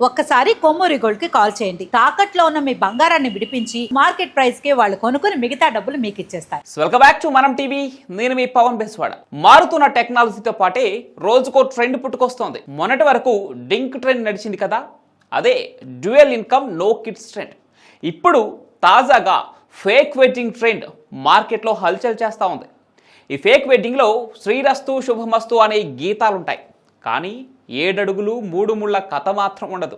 ఒక్కసారి కొమ్మూరి గోల్డ్కి కాల్ చేయండి. తాకట్లో ఉన్న మీ బంగారాన్ని విడిపించి మార్కెట్ ప్రైస్కి వాళ్ళు కొనుక్కుని మిగతా డబ్బులు మీకు ఇచ్చేస్తారు. Welcome back to Manam TV నేను మీ పవన్ బెస్వాడ. మారుతున్న టెక్నాలజీతో పాటే రోజుకో ట్రెండ్ పుట్టుకొస్తోంది. మొన్నటి వరకు డింక్ ట్రెండ్ నడిచింది కదా? అదే dual income no kids trend. ఇప్పుడు తాజాగా ఫేక్ వెడ్డింగ్ ట్రెండ్ మార్కెట్లో హల్చల్ చేస్తూ ఉంది. ఈ ఫేక్ వెడ్డింగ్లో శ్రీరస్తు శుభమస్తు అనే గీతాలుంటాయి. కానీ ఏడడుగులు మూడు ముళ్ళ కథ మాత్రం ఉండదు.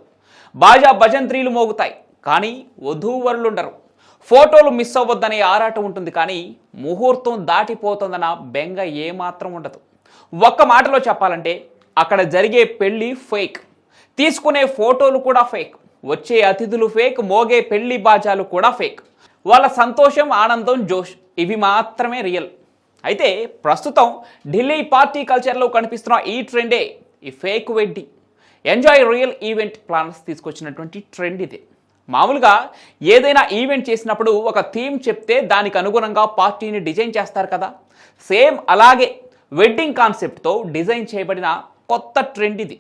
బాజా భజంత్రీలు మోగుతాయి కానీ వధూవరులుండరు. ఫోటోలు మిస్ అవ్వద్దనే ఆరాటం ఉంటుంది కానీ ముహూర్తం దాటిపోతుందన్న బెంగ ఏమాత్రం ఉండదు. ఒక్క మాటలో చెప్పాలంటే అక్కడ జరిగే పెళ్ళి ఫేక్. తీసుకునే ఫోటోలు కూడా ఫేక్. వచ్చే అతిథులు ఫేక్ మోగే పెళ్ళి బాజాలు కూడా ఫేక్. వాళ్ళ సంతోషం ఆనందం జోష్ ఇవి మాత్రమే రియల్. అయితే ప్రస్తుతం ఢిల్లీ పార్టీ కల్చర్లో కనిపిస్తున్న ఈ ట్రెండే ఈ fake wedding enjoy real event plans తీసుకొచ్చినటువంటి ట్రెండ్ ఇది. మామూలుగా ఏదైనా ఈవెంట్ చేసినప్పుడు ఒక థీమ్ చెప్తే దానికి అనుగుణంగా పార్టీని డిజైన్ చేస్తారు కదా. సేమ్ అలాగే వెడ్డింగ్ కాన్సెప్ట్తో డిజైన్ చేయబడిన కొత్త ట్రెండ్ ఇది.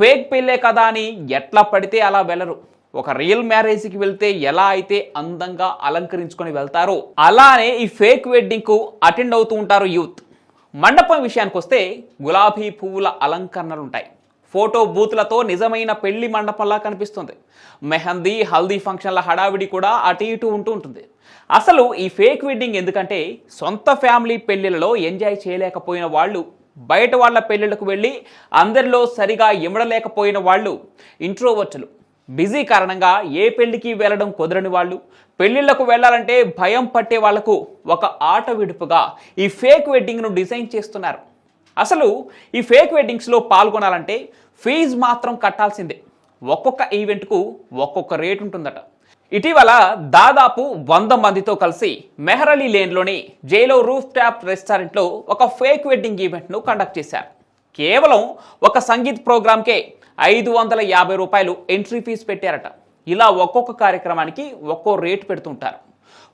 ఫేక్ పెళ్ళే కదా అని ఎట్లా పడితే అలా వెళ్ళరు. ఒక రియల్ మ్యారేజ్కి వెళ్తే ఎలా అయితే అందంగా అలంకరించుకొని వెళ్తారో అలానే ఈ ఫేక్ వెడ్డింగ్కు అటెండ్ అవుతూ ఉంటారు యూత్. మండపం విషయానికి వస్తే గులాబీ పువ్వుల అలంకరణలు ఉంటాయి ఫోటో బూత్లతో నిజమైన పెళ్ళి మండపంలా కనిపిస్తుంది. మెహందీ హల్దీ ఫంక్షన్ల హడావిడి కూడా అటు ఇటు ఉంటూ ఉంటుంది. అసలు ఈ ఫేక్ వెడ్డింగ్ ఎందుకంటే సొంత ఫ్యామిలీ పెళ్ళిలలో ఎంజాయ్ చేయలేకపోయిన వాళ్ళు బయట వాళ్ళ పెళ్ళిళ్ళకు వెళ్ళి అందరిలో సరిగా ఇమడలేకపోయిన వాళ్ళు ఇంట్రోవర్టులు. బిజీ కారణంగా ఏ పెళ్ళికి వెళ్ళడం కుదరని వాళ్ళు పెళ్ళిళ్ళకు వెళ్ళాలంటే భయం పట్టే వాళ్ళకు ఒక ఆట విడుపుగా ఈ ఫేక్ వెడ్డింగ్ను డిజైన్ చేస్తున్నారు. అసలు ఈ ఫేక్ వెడ్డింగ్స్లో పాల్గొనాలంటే ఫీజు మాత్రం కట్టాల్సిందే. ఒక్కొక్క ఈవెంట్కు ఒక్కొక్క రేటు ఉంటుందట. ఇటీవల దాదాపు వంద మందితో కలిసి మెహరలీ లేన్లోని జైలో రూఫ్ ట్యాప్ రెస్టారెంట్లో ఒక ఫేక్ వెడ్డింగ్ ఈవెంట్ను కండక్ట్ చేశారు. కేవలం ఒక సంగీత్ ప్రోగ్రామ్కే ఐదు వందల యాభై రూపాయలు ఎంట్రీ ఫీజు పెట్టారట. ఇలా ఒక్కొక్క కార్యక్రమానికి ఒక్కో రేటు పెడుతుంటారు.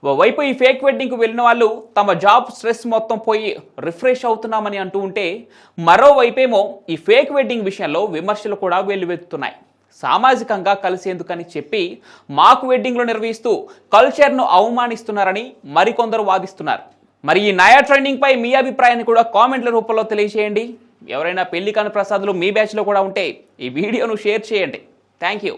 ఓవైపు ఈ ఫేక్ వెడ్డింగ్కి వెళ్ళిన వాళ్ళు తమ జాబ్ స్ట్రెస్ మొత్తం పోయి రిఫ్రెష్ అవుతున్నామని అంటూ ఉంటే మరోవైపేమో ఈ ఫేక్ వెడ్డింగ్ విషయంలో విమర్శలు కూడా వెల్లువెత్తుతున్నాయి. సామాజికంగా కలిసేందుకని చెప్పి మాకు వెడ్డింగ్లు నిర్వహిస్తూ కల్చర్ను అవమానిస్తున్నారని మరికొందరు వాదిస్తున్నారు. మరి ఈ నయా ట్రెండింగ్పై మీ అభిప్రాయాన్ని కూడా కామెంట్ల రూపంలో తెలియజేయండి. ఎవరైనా పెళ్ళి కాని ప్రసాదులు మీ బ్యాచ్లో కూడా ఉంటే ఈ వీడియోను షేర్ చేయండి. Thank you.